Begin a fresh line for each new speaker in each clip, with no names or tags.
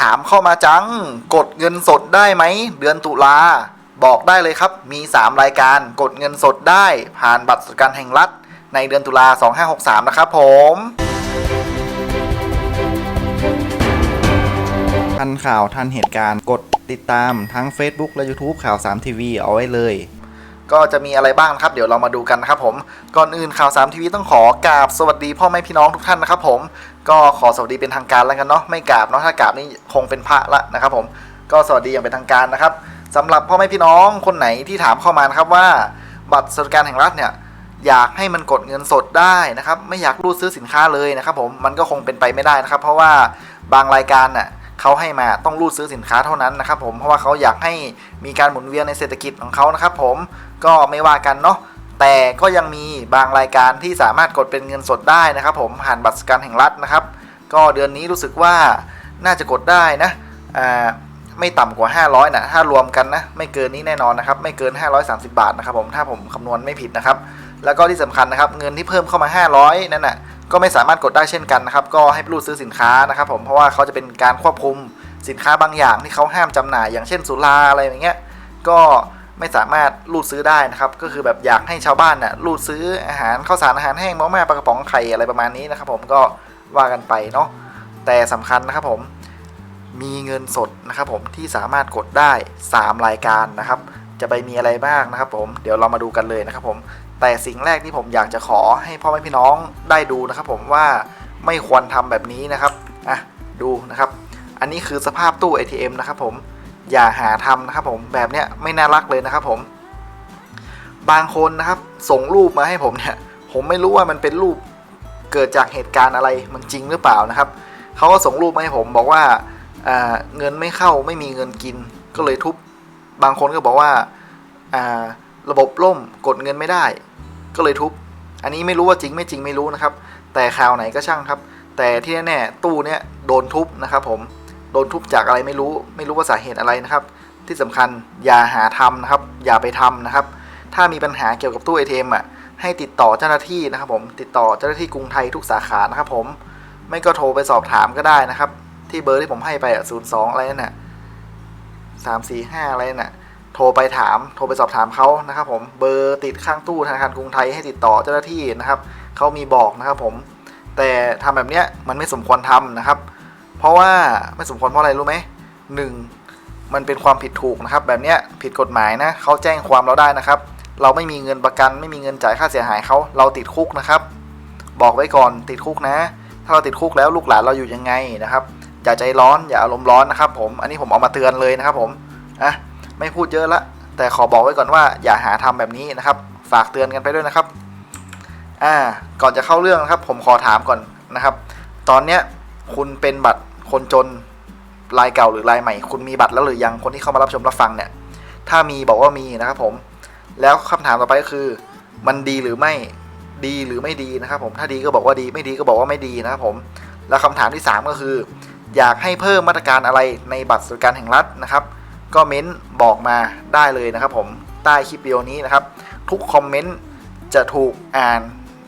ถามเข้ามาจัง กดเงินสดได้ไหม เดือนตุลา บอกได้เลยครับ มี 3 รายการ กดเงินสดได้ ผ่านบัตรสวัสดิการแห่งรัฐ ในเดือนตุลา 2563 นะครับผมทันข่าวทันเหตุการณ์ กดติดตามทั้ง Facebook และ YouTube ข่าว 3 ทีวีเอาไว้เลย ก็จะมีอะไรบ้างนะครับ เดี๋ยวเรามาดูกันนะครับผม ก่อนอื่นข่าว3ทีวีต้องขอกราบสวัสดีพ่อแม่พี่น้องทุกท่านนะครับผม ก็ขอสวัสดีเป็นทางการแล้วกันเนาะ ไม่กราบเนาะ ถ้ากราบนี่คงเป็นพระละนะครับผม ก็สวัสดีอย่างเป็นทางการนะครับสำหรับพ่อแม่พี่น้องคนไหนที่ถามเข้ามานะครับว่าบัตรสวัสดิการแห่งรัฐเนี่ยอยากให้มันกดเงินสดได้นะครับ ไม่อยากรูดซื้อสินค้าเลยนะครับผม มันก็คงเป็นไปไม่ได้นะครับ เพราะว่าบางรายการน่ะ เขาให้มาต้องรูดซื้อสินค้าเท่านั้นนะครับผมเพราะว่าเขาอยากให้มีการหมุนเวียนในเศรษฐกิจของเขานะครับผมก็ไม่ว่ากันเนาะแต่ก็ยังมีบางรายการที่สามารถกดเป็นเงินสดได้นะครับผมผ่านบัตรสการแห่งรัฐนะครับ ก็เดือนนี้รู้สึกว่าน่าจะกดได้นะไม่ต่ำกว่า 500นะถ้ารวมกันนะไม่เกินนี้แน่นอนนะครับไม่เกิน 530 บาทนะครับผมถ้าผมคำนวณไม่ผิดนะครับ แล้วก็ที่สำคัญนะครับเงินที่เพิ่มเข้ามา 500 นั่นน่ะ ก็ไม่สามารถกดได้เช่นกันนะครับก็ให้รูดซื้อสินค้านะครับผมเพราะว่าเขาจะเป็นการควบคุมสินค้าบางอย่างที่เขาห้ามจำหน่ายอย่างเช่นสุราอะไรอย่างเงี้ยก็ไม่สามารถรูดซื้อได้นะครับก็คือแบบอยากให้ชาวบ้านน่ะรูดซื้ออาหารข้าวสารอาหารแห้งมาม่าปลากระป๋องไข่อะไรประมาณนี้นะครับผมก็ว่ากันไปเนาะแต่สำคัญนะครับผมมีเงินสดนะครับผมที่สามารถกดได้ 3 รายการนะครับ จะไปมีอะไรบ้างนะครับผมเดี๋ยวเรามาดูกันเลยนะครับผมแต่สิ่งแรกที่ผมอยากจะขอให้พ่อแม่พี่น้องได้ดูนะครับผมว่าไม่ควรทำแบบนี้นะครับอะดูนะครับ อันนี้คือสภาพตู้ ATM นะครับผมอย่าหาทำนะครับผมแบบเนี้ยไม่น่ารักเลยนะครับผมบางคนนะครับส่งรูปมาให้ผมเนี่ยผมไม่รู้ว่ามันเป็นรูปเกิดจากเหตุการณ์อะไรมันจริงหรือเปล่านะครับเขาก็ส่งรูปมาให้ผมบอกว่าอ่าเงินไม่เข้าไม่มีเงินกินก็เลยทุบ บางคนก็บอกว่าระบบล่มกดเงินไม่ได้ ก็เลยทุบ อันนี้ไม่รู้ว่าจริงไม่จริงไม่รู้นะครับ แต่ข่าวไหนก็ช่างครับ แต่ที่แน่ๆตู้เนี้ยโดนทุบนะครับ ผมโดนทุบจากอะไรไม่รู้ ไม่รู้ว่าสาเหตุอะไรนะครับ ที่สำคัญอย่าหาทำนะครับ อย่าไปทำนะครับ ถ้ามีปัญหาเกี่ยวกับตู้ ATM อะให้ติดต่อเจ้าหน้าที่นะครับ ผมติดต่อเจ้าหน้าที่กรุงไทยทุกสาขานะครับ ผมไม่ก็โทรไปสอบถามก็ได้นะครับ ที่เบอร์ที่ผมให้ไปอะศูนย์สองอะไรนั่นน่ะ สามสี่ห้าอะไรนั่นน่ะโทรไปถามโทรไปสอบถามเขานะครับผมเบอร์ติดข้างตู้ธนาคารกรุงไทยให้ติดต่อเจ้าหน้าที่นะครับเขามีบอกนะครับผมแต่ทำแบบเนี้ยมันไม่สมควรทำนะครับ เพราะว่าไม่สมควรเพราะอะไรรู้ไหมหนึ่งมันเป็นความผิดถูกนะครับ แบบเนี้ยผิดกฎหมายนะเขาแจ้งความเราได้นะครับ เราไม่มีเงินประกัน ไม่มีเงินจ่ายค่าเสียหายเขาเราติดคุกนะครับ บอกไว้ก่อนติดคุกนะ ถ้าเราติดคุกแล้วลูกหลานเราอยู่ยังไงนะครับ อย่าใจร้อนอย่าอารมณ์ร้อนนะครับผมอันนี้ผมเอามาเตือนเลยนะครับผมอะไม่พูดเยอะละ แต่ขอบอกไว้ก่อนว่าอย่าหาทำแบบนี้นะครับ ฝากเตือนกันไปด้วยนะครับอ่าก่อนจะเข้าเรื่องนะครับ ผมขอถามก่อนนะครับ ตอนเนี้ยคุณเป็นบัตรคนจนรายเก่าหรือรายใหม่ คุณมีบัตรแล้วหรือยังคนที่เข้ามารับชมรับฟังเนี่ย ถ้ามีบอกว่ามีนะครับผม แล้วคำถามต่อไปก็คือ มันดีหรือไม่ดีหรือไม่ดีนะครับผมถ้าดีก็บอกว่าดีไม่ดีก็บอกว่าไม่ดีนะครับผม แล้วคำถามที่ 3 ก็คือ อยากให้เพิ่มมาตรการอะไรในบัตรสวัสดิการแห่งรัฐนะครับ ก็เม้นบอกมาได้เลยนะครับ ผมใต้คลิปวิดีโอนี้นะครับ ทุกคอมเมนต์จะถูกอ่าน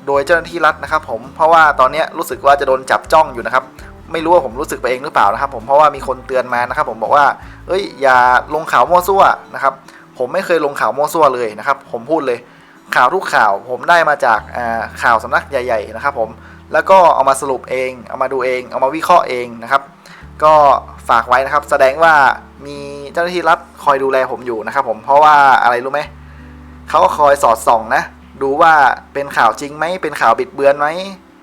โดยเจ้าหน้าที่รัฐนะครับ ผมเพราะว่าตอนนี้รู้สึกว่าจะโดนจับจ้องอยู่นะครับ ไม่รู้ว่าผมรู้สึกไปเองหรือเปล่านะครับ ผมเพราะว่ามีคนเตือนมานะครับ ผมบอกว่า เอ้ยอย่าลงข่าวมั่วซั่วนะครับ ผมไม่เคยลงข่าวมั่วซั่วเลยนะครับ ผมพูดเลยข่าวทุกข่าวผมได้มาจากข่าวสำนักใหญ่ ๆ นะครับ ผม แล้วก็เอามาสรุปเอง เอามาดูเอง เอามาวิเคราะห์เองนะครับ ก็ฝากไว้นะครับ แสดงว่ามีเจ้าหน้าที่รัฐคอยดูแลผมอยู่นะครับ ผมเพราะว่าอะไรรู้ไหมเขาก็คอยสอดส่องนะ ดูว่าเป็นข่าวจริงไหมเป็นข่าวบิดเบือนไหม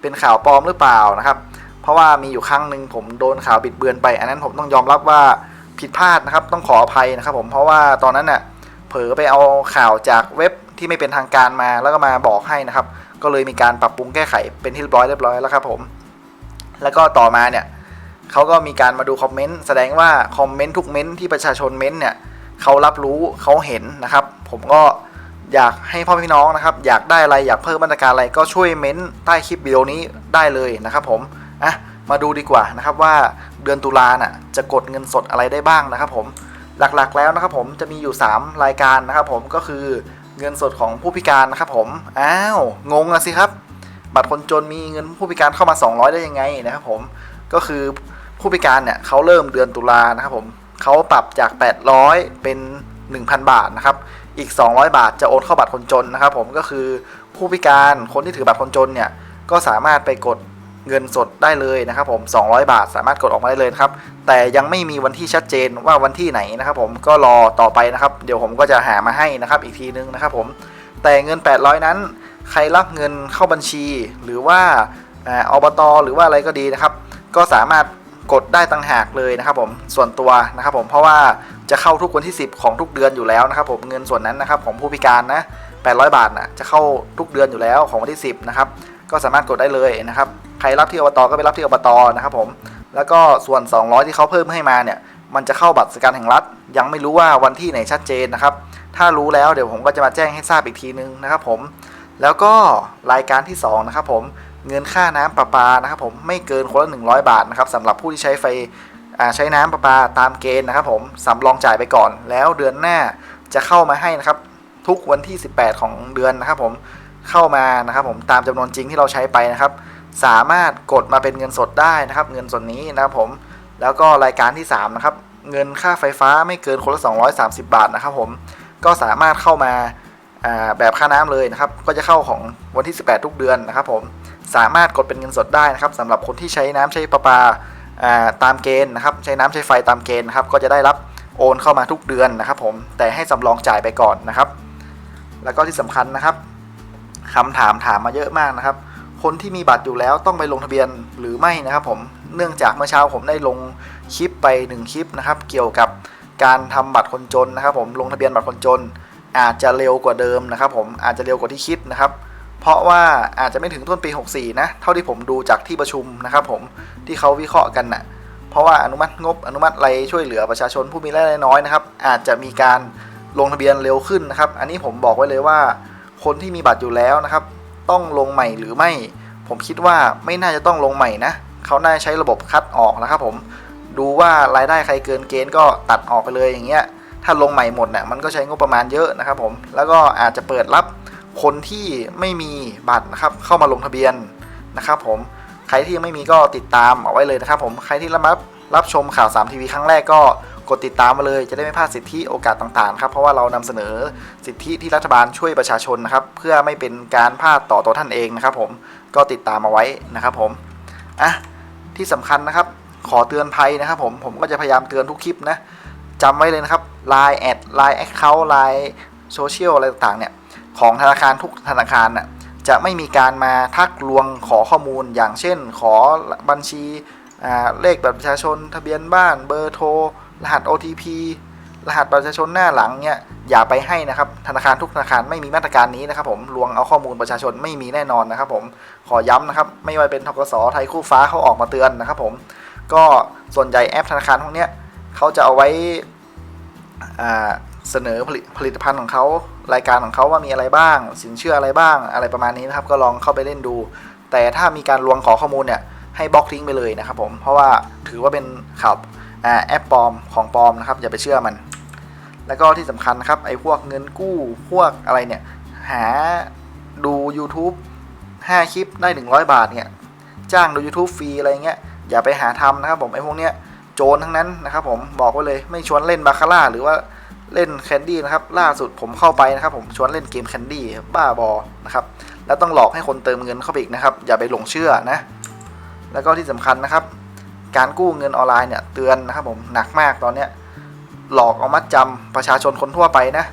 เป็นข่าวปลอมหรือเปล่านะครับ เพราะว่ามีอยู่ครั้งหนึ่งผมโดนข่าวบิดเบือนไป อันนั้นผมต้องยอมรับว่าผิดพลาดนะครับ ต้องขออภัยนะครับผมเพราะว่าตอนนั้นน่ะเผลอไปเอาข่าวจากเว็บที่ไม่เป็นทางการมาแล้วก็มาบอกให้นะครับ ก็เลยมีการปรับปรุงแก้ไขเป็นที่เรียบร้อยเรียบร้อยแล้วครับผม แล้วก็ต่อมาเนี่ยเขาก็มีการมาดูคอมเมนต์แสดงว่าคอมเมนต์ทุกเมนต์ที่ประชาชนเม้นต์เนี่ยเขารับรู้เขาเห็นนะครับ ผมก็อยากให้พ่อพี่น้องนะครับ อยากได้อะไรอยากเพิ่มมาตรการอะไรก็ช่วยเม้นต์ใต้คลิปวิดีโอนี้ได้เลยนะครับผมอะมาดูดีกว่านะครับว่าเดือนตุลาน่ะจะกดเงินสดอะไรได้บ้างนะครับผมหลักๆแล้วนะครับผมจะมีอยู่ 3 รายการนะครับผมก็คือ เงินสดของผู้พิการนะครับผม อ้าว งงอะสิครับ บัตรคนจนมีเงินผู้พิการเข้ามา 200 ได้ยังไงนะครับผม ก็คือผู้พิการเนี่ยเขาเริ่มเดือนตุลานะครับผมเขาปรับจาก 800 เป็น 1,000 บาทนะครับ อีก 200 บาทจะโอนเข้าบัตรคนจนนะครับผม ก็คือผู้พิการคนที่ถือบัตรคนจนเนี่ย ก็สามารถไปกด เงินสดได้เลยนะครับผม 200 บาทสามารถกดออกมาได้เลยครับ แต่ยังไม่มีวันที่ชัดเจนว่าวันที่ไหนนะครับผมก็รอต่อไปนะครับ เดี๋ยวผมก็จะหามาให้นะครับอีกทีนึงนะครับผมแต่เงิน 800 นั้น ใครรับเงินเข้าบัญชี หรือว่าอ่าอบตหรือว่าอะไรก็ดีนะครับ ก็สามารถกดได้ต่างหากเลยนะครับผมส่วนตัวนะครับผมเพราะว่าจะเข้าทุกวันที่ 10 ของทุกเดือนอยู่แล้วนะครับผมเงินส่วนนั้นนะครับของผู้พิการนะ800 บาทนะจะเข้าทุกเดือนอยู่แล้วของวันที่ 10 นะครับ ก็สามารถกดได้เลยนะครับ ใครรับที่อบตก็ไปรับที่อบตนะครับผมแล้วก็ส่วน 200 ที่เขาเพิ่มให้มาเนี่ย มันจะเข้าบัตรสแกนแห่งรัฐ ยังไม่รู้ว่าวันที่ไหนชัดเจนนะครับ ถ้ารู้แล้วเดี๋ยวผมก็จะมาแจ้งให้ทราบอีกทีนึงนะครับผม แล้วก็รายการที่ 2 นะครับผม เงินค่าน้ำประปานะครับผม ไม่เกินคนละ 100 บาทนะครับสำหรับผู้ที่ใช้ไฟใช้น้ำประปาตามเกณฑ์นะครับผมสำรองจ่ายไปก่อน แล้วเดือนหน้าจะเข้ามาให้นะครับ ทุกวันที่ 18 ของเดือนนะครับผม เข้ามานะครับผมตามจำนวนจริงที่เราใช้ไปนะครับ สามารถกดมาเป็นเงินสดได้นะครับ เงินส่วนนี้นะครับผมแล้วก็รายการที่ 3 นะครับ เงินค่าไฟฟ้าไม่เกินคนละ 230 บาทนะครับผมก็สามารถเข้ามาแบบค่าน้ำเลยนะครับ ก็จะเข้าของวันที่ 18 ทุกเดือนนะครับผมสามารถกดเป็นเงินสดได้นะครับสำหรับคนที่ใช้น้ำใช้ประปาตามเกณฑ์นะครับใช้น้ำใช้ไฟตามเกณฑ์นะครับก็จะได้รับโอนเข้ามาทุกเดือนนะครับผมแต่ให้สำรองจ่ายไปก่อนนะครับ แล้วก็ที่สำคัญนะครับ คำถามถามมาเยอะมากนะครับ คนที่มีบัตรอยู่แล้วต้องไปลงทะเบียนหรือไม่นะครับผมเนื่องจากเมื่อเช้าผมได้ลงคลิปไปหนึ่งคลิปนะครับ เกี่ยวกับการทำบัตรคนจนนะครับผมลงทะเบียนบัตรคนจน อาจจะเร็วกว่าเดิมนะครับ ผมอาจจะเร็วกว่าที่คิดนะครับ เพราะว่าอาจจะไม่ถึงต้นปี 64 นะ เท่าที่ผมดูจากที่ประชุมนะครับผมที่เขาวิเคราะห์กันนะ่ะเพราะว่าอนุมัติงบอนุมัติอะไรช่วยเหลือประชาชนผู้มีรายได้น้อยนะครับ อาจจะมีการลงทะเบียนเร็วขึ้นนะครับ อันนี้ผมบอกไว้เลยว่า คนที่มีบัตรอยู่แล้วนะครับ ต้องลงใหม่หรือไม่ ผมคิดว่าไม่น่าจะต้องลงใหม่นะเขาน่าใช้ระบบคัดออกนะครับ ผมดูว่ารายได้ใครเกินเกณฑ์ก็ตัดออกไปเลยอย่างเงี้ยถ้าลงใหม่หมดเนี่ยมันก็ใช้งบประมาณเยอะนะครับ ผมแล้วก็อาจจะเปิดรับคนที่ไม่มีบัตรนะครับ เข้ามาลงทะเบียนนะครับ ผมใครที่ยังไม่มีก็ติดตามเอาไว้เลยนะครับ ผมใครที่รับรับชมข่าว3ทีวีครั้งแรกก็ กดติดตามมาเลยจะได้ไม่พลาดสิทธิโอกาสต่างๆครับเพราะว่าเรานำเสนอสิทธิที่รัฐบาลช่วยประชาชนนะครับ เพื่อไม่เป็นการพลาดต่อตัวท่านเองนะครับผมก็ติดตามมาไว้นะครับผมอะที่สำคัญนะครับ ขอเตือนภัยนะครับผมผมก็จะพยายามเตือนทุกคลิปนะจำไว้เลยนะครับ Line แอด Line Account Line Social อะไรต่างๆเนี่ยของธนาคารทุกธนาคารน่ะจะไม่มีการมาทักลวงขอข้อมูลอย่างเช่น ขอบัญชีเลขบัตรประชาชน ทะเบียนบ้านเบอร์โทร รหัส OTP รหัสประชาชนหน้าหลังเนี่ยอย่าไปให้นะครับ ธนาคารทุกธนาคารไม่มีมาตรการนี้นะครับผมลวงเอาข้อมูลประชาชนไม่มีแน่นอนนะครับผมขอย้ำนะครับ ไม่ว่าเป็นทกสไทยคู่ฟ้าเขาออกมาเตือนนะครับผมก็ส่วนใหญ่แอปธนาคารพวกเนี้ยเขาจะเอาไว้เสนอผลิตผลิตภัณฑ์ของเขารายการของเขาว่ามีอะไรบ้าง สินเชื่ออะไรบ้างอะไรประมาณนี้นะครับ ก็ลองเข้าไปเล่นดู แต่ถ้ามีการลวงขอข้อมูลเนี่ยให้บล็อกทิ้งไปเลยนะครับผมเพราะว่าถือว่าเป็นข่าว แอปปลอมของปลอมนะครับอย่าไปเชื่อมัน แล้วก็ที่สำคัญนะครับไอ้พวกเงินกู้พวกอะไรเนี่ยหาดู YouTube 5 คลิปได้ 100 บาทเนี่ยจ้างดู YouTube ฟรีอะไรเงี้ยอย่าไปหาทำนะครับผมไอ้พวกเนี้ยโจรทั้งนั้นนะครับผมบอกไว้เลยไม่ชวนเล่นบาคาร่าหรือว่าเล่นแคนดี้นะครับล่าสุดผมเข้าไปนะครับผมชวนเล่นเกมแคนดี้บ้าบอนะครับแล้วต้องหลอกให้คนเติมเงินเข้าไปอีกนะครับอย่าไปหลงเชื่อนะแล้วก็ที่สำคัญนะครับ การกู้เงินออนไลน์เนี่ยเตือนนะครับผมหนักมากตอนเนี้ยหลอกเอามัดจำประชาชนคนทั่วไปนะ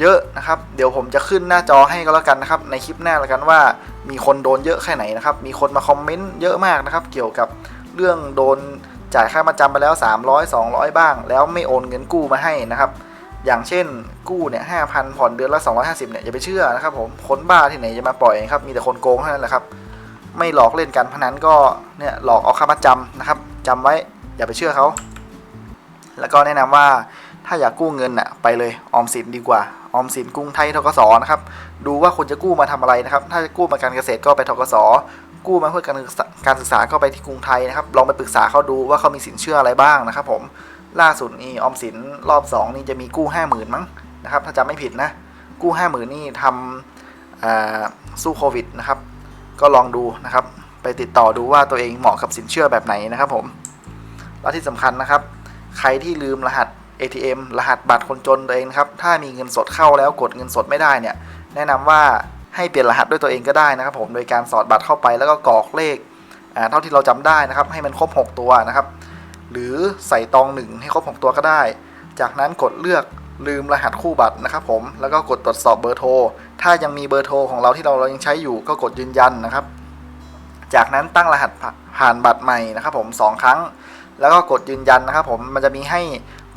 เยอะนะครับ เดี๋ยวผมจะขึ้นหน้าจอให้ก็แล้วกันนะครับ ในคลิปหน้าแล้วกันว่ามีคนโดนเยอะแค่ไหนนะครับ มีคนมาคอมเมนต์เยอะมากนะครับ เกี่ยวกับเรื่องโดนจ่ายค่ามาจำไปแล้ว 300 200 บ้าง แล้วไม่โอนเงินกู้มาให้นะครับ อย่างเช่นกู้เนี่ย5,000ผ่อนเดือนละ 250เนี่ยอย่าไปเชื่อนะครับผมคนบ้าที่ไหนจะมาปล่อยครับมีแต่คนโกงเท่านั้นแหละครับ ไม่หลอกเล่นการพนันก็เนี่ยหลอกเอาค่ามาจำนะครับจำไว้อย่าไปเชื่อเขา แล้วก็แนะนำว่าถ้าอยากกู้เงินน่ะไปเลยออมสินดีกว่าออมสินกรุงไทยทกสนะครับดูว่าคุณจะกู้มาทำอะไรนะครับ ถ้าจะกู้มาการเกษตรก็ไปทกสกู้มาเพื่อการศึกษาการศึกษาก็ไปที่กรุงไทยนะครับลองไปปรึกษาเขาดูว่าเขามีสินเชื่ออะไรบ้างนะครับ ผมล่าสุดนี่ออมสินรอบ 2 นี่จะมีกู้ 5 0,000 มั้งนะครับ ถ้าจำไม่ผิดนะกู้ 5 0,000 นี่ทำสู้โควิดนะครับ ก็ลองดูนะครับ ไปติดต่อดูว่าตัวเองเหมาะกับสินเชื่อแบบไหนนะครับผมแล้วที่สำคัญนะครับ ใครที่ลืมรหัส ATM รหัสบัตรคนจนตัวเองนะครับถ้ามีเงินสดเข้าแล้วกดเงินสดไม่ได้เนี่ย แนะนำว่าให้เปลี่ยนรหัสด้วยตัวเองก็ได้นะครับ ผมโดยการสอดบัตรเข้าไปแล้วก็กรอกเลขเท่าที่เราจำได้นะครับ ให้มันครบ 6 ตัวนะครับ หรือใส่ตองหนึ่งให้ครบ 6 ตัวก็ได้ จากนั้นกดเลือก ลืมรหัสคู่บัตรนะครับผมแล้วก็กดตรวจสอบเบอร์โทร ถ้ายังมีเบอร์โทรของเราที่เราเรายังใช้อยู่ก็กดยืนยันนะครับ จากนั้นตั้งรหัสผ่านบัตรใหม่นะครับผมสองครั้ง แล้วก็กดยืนยันนะครับผมมันจะมีให้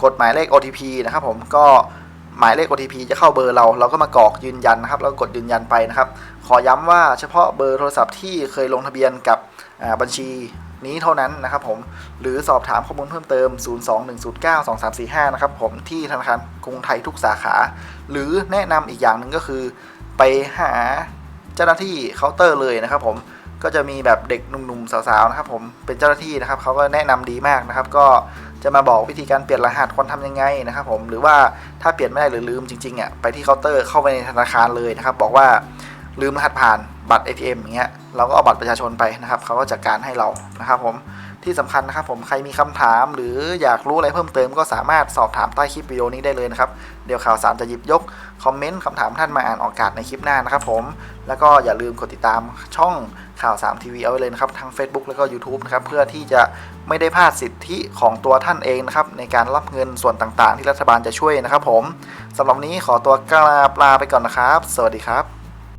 กดหมายเลข OTP นะครับผมก็ หมายเลข OTP จะเข้าเบอร์เรา เราก็มากรอกยืนยันนะครับแล้วกดยืนยันไปนะครับ ขอย้ำว่าเฉพาะเบอร์โทรศัพท์ที่เคยลงทะเบียนกับบัญชีนี้เท่านั้นนะครับผมหรือสอบถามข้อมูลเพิ่มเติม 021092345 นะครับผมที่ธนาคารกรุงไทยทุกสาขา หรือแนะนำอีกอย่างหนึ่งก็คือ ไปหาเจ้าหน้าที่เคาน์เตอร์เลยนะครับผมก็จะมีแบบเด็กหนุ่มๆสาวๆนะครับผมเป็นเจ้าหน้าที่นะครับเขาก็แนะนำดีมากนะครับ ก็ จะมาบอกวิธีการเปลี่ยนรหัสควรทำยังไงนะครับผมหรือว่าถ้าเปลี่ยนไม่ได้หรือลืมจริงๆอะไปที่เคาน์เตอร์เข้าไปในธนาคารเลยนะครับ บอกว่าลืมรหัสผ่านบัตร ATM อย่างเงี้ยเราก็เอาบัตรประชาชนไปนะครับเขาก็จัดการให้เรานะครับผม ที่สำคัญนะครับผมใครมีคำถามหรืออยากรู้อะไรเพิ่มเติมก็สามารถสอบถามใต้คลิปวิดีโอนี้ได้เลยนะครับ เดี๋ยวข่าวสารจะหยิบยกคอมเมนต์คำถามท่านมาอ่านออกอากาศในคลิปหน้านะครับผม แล้วก็อย่าลืมกดติดตามช่องข่าว3ทีวีเอาไว้เลยนะครับทั้ง Facebook แล้วก็ YouTube นะครับ เพื่อที่จะไม่ได้พลาดสิทธิของตัวท่านเองนะครับ ในการรับเงินส่วนต่างๆ ที่รัฐบาลจะช่วยนะครับผมสำหรับนนี้ขอตัวกราบลาไปก่อนนะครับ สวัสดีครับ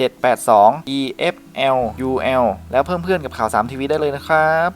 782 EFL UL แล้วเพิ่มเพื่อนกับข่าว3ทีวีได้เลยนะครับ